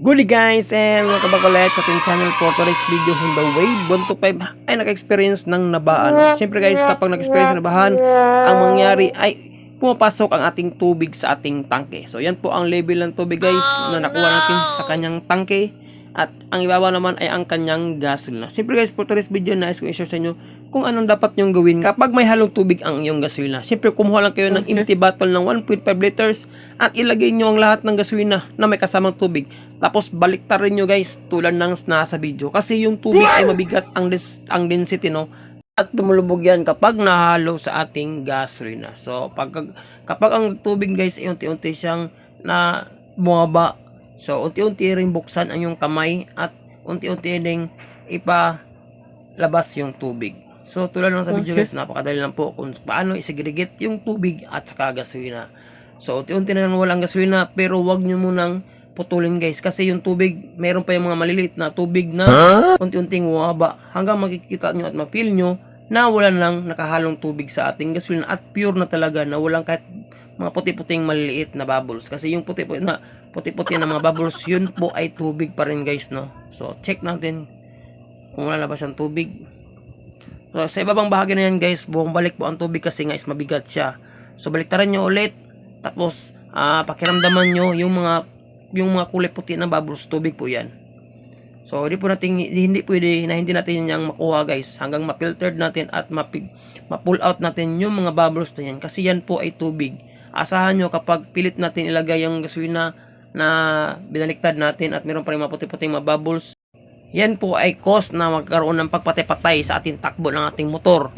Good guys and welcome back ulit sa ating channel for today's video Honda Wave 125 ay naka-experience ng nabaan. Siyempre guys kapag nag-experience ng nabahan, ang mangyari ay pumapasok ang ating tubig sa ating tangke. So yan po ang level ng tubig guys na nakuha natin sa kanyang tangke at ang ibaba naman ay ang kanyang gasolina. Siyempre guys for today's video nais kong i-share sa inyo kung anong dapat nyong gawin kapag may halong tubig ang iyong gasolina. Siyempre kumuha lang kayo ng empty bottle ng 1.5 liters at ilagay nyo ang lahat ng gasolina na may kasamang tubig. Tapos baliktarin nyo guys tulad ng nasa video kasi yung tubig ay mabigat ang, des- ang density no at lumulubog yan kapag nahalo sa ating gasolina. So pag kapag ang tubig guys unti-unti siyang na bumaba So, unti-unti rin buksan ang yung kamay at unti-unti rin ipalabas yung tubig. So, tulad lang sa video guys, napakadali lang po kung paano isegregate yung tubig at saka gasolina. So, unti-unti na lang walang gasolina pero wag nyo munang putulin guys kasi yung tubig, meron pa yung mga maliliit na tubig na unti-unting waba hanggang makikita nyo at mapil nyo na wala nang nakahalong tubig sa ating gasolina at pure na talaga na walang kahit mga puti-puting maliliit na bubbles kasi yung puti-puti na puti-puti na mga bubbles. Yun po ay tubig pa rin guys no? So check natin kung lalabas ang tubig. So sa ibabang bahagi na yan guys bumalik po ang tubig kasi nga is mabigat siya. So baliktaran nyo ulit. Tapos ah, pakiramdaman nyo yung mga yung mga kulay puti na bubbles tubig po yan. So, hindi po natin, hindi pwede na hindi natin yung makuha guys. Hanggang ma-filtered natin at mapig, ma-pull out natin yung mga bubbles na yan. Kasi yan po ay tubig. Asahan nyo kapag pilit natin ilagay yung gasolina na binaliktad natin at meron pa rin mga puti-puting mga bubbles, yan po ay cause na magkaroon ng pagpatay-patay sa ating takbo ng ating motor.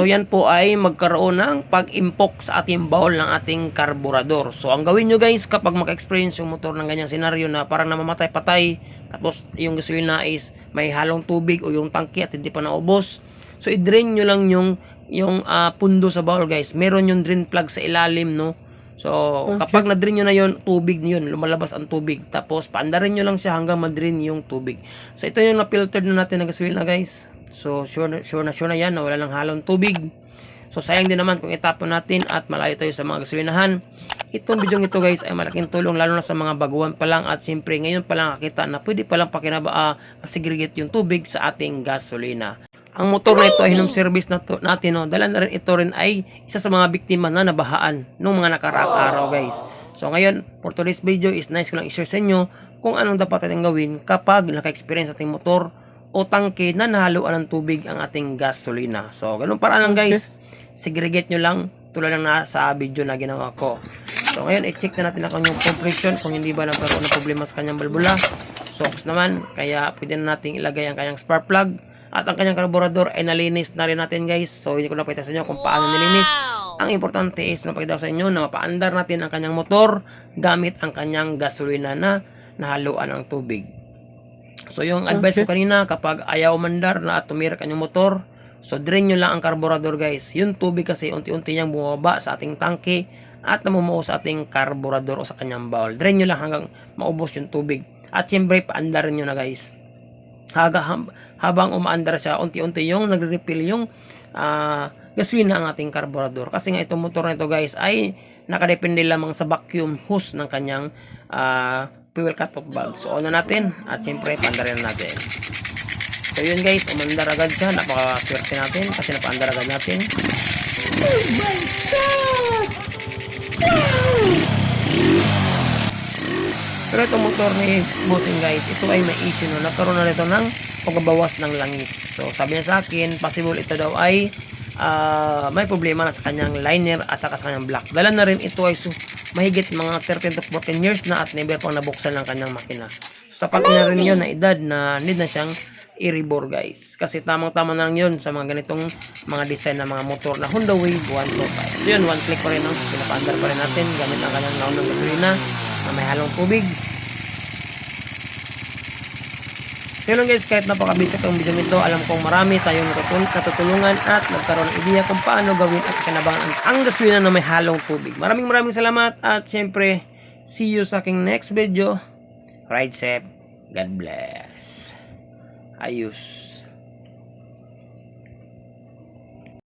So yan po ay magkaroon ng pag-impok sa ating bowl ng ating karburador. So ang gawin nyo guys kapag maka-experience yung motor ng ganyang senaryo na parang namamatay-patay tapos yung gasolina is may halong tubig o yung tangke at hindi pa naubos. So i-drain nyo lang yung yung ah, pundo sa bowl guys. Meron yung drain plug sa ilalim no. So, kapag na-drain nyo na yon tubig yun, lumalabas ang tubig. Tapos, paandarin nyo lang siya hanggang ma-drain yung tubig. So, ito yung na-filtered na natin ng gasolina, guys. So, sure na, sure na, sure na yan na wala lang halong tubig. So, sayang din naman kung itapon natin at malayo tayo sa mga gasolinahan. Itong video ito, guys, ay malaking tulong lalo na sa mga baguhan pa lang at siyempre ngayon pa lang nakita na pwede pa lang pakinaba, uh, segregate yung tubig sa ating gasolina. Ang motor na ito ay hinong service na to, natin, no, dala na rin ito rin ay isa sa mga biktima na nabahaan nung mga nakaraang araw, guys. So ngayon, for today's video is nice ko lang i-share sa inyo kung anong dapat natin gawin kapag naka-experience ating motor o tangke na nahaluan ng tubig ang ating gasolina. So, ganun paraan lang guys. Segregate nyo lang tulad ng nasa video na ginawa ko. So, ngayon, i-check na natin ang kanyang compression kung hindi ba nagkaroon ng problema sa kanyang balbula. Socks naman, kaya pwede na natin ilagay ang kanyang spark plug. At ang kanyang karburador ay nalinis na rin natin guys. So hindi ko napakita sa inyo kung paano nilinis. Ang importante is napakita ko sa inyo na mapaandar natin ang kanyang motor gamit ang kanyang gasolina na nahaluan ng tubig. So yung advice ko kanina kapag ayaw mandar na at tumira kanyang motor, so drain nyo lang ang karburador guys. Yung tubig kasi unti-unti niyang bumaba sa ating tangke at namumuo sa ating karburador o sa kanyang bowl. Drain nyo lang hanggang maubos yung tubig. At siyempre paandarin nyo na guys. Haga, habang umaandar siya, unti-unti yung nagre-refill yung uh, gasolina ang ating karburador. Kasi nga itong motor na ito guys ay nakadepende lamang sa vacuum hose ng kanyang uh, fuel cut-off valve. So on na natin at siyempre paandarin natin. So yun guys, umandar agad siya. Napaka-swerte natin kasi napaandar agad natin. Oh my God! Itong motor ni Bossing guys, ito ay may issue no. Nagkaroon na nito ng pagbabawas ng langis. So sabi niya sa akin, possible ito daw ay uh, may problema na sa kanyang liner at saka sa kanyang block. Dala na rin ito ay so, mahigit mga 13 to 14 years na at never pang nabuksan ng kanyang makina. Sapat na rin yun na edad na need na siyang i-rebore guys. Kasi tamang-tama na lang yun sa mga ganitong mga design na mga motor na Honda Wave 125. So yun, one click pa rin. No? Pinapaandar pa rin natin gamit ang kanyang laon ng gasolina na may halong tubig. So yun guys, kahit napakabisa ang video nito, alam kong marami tayong natutulungan at nagkaroon ng ideya kung paano gawin at kinabangan ang gasolina na may halong tubig. Maraming maraming salamat at syempre, see you sa aking next video. Ride safe. God bless. Ayos.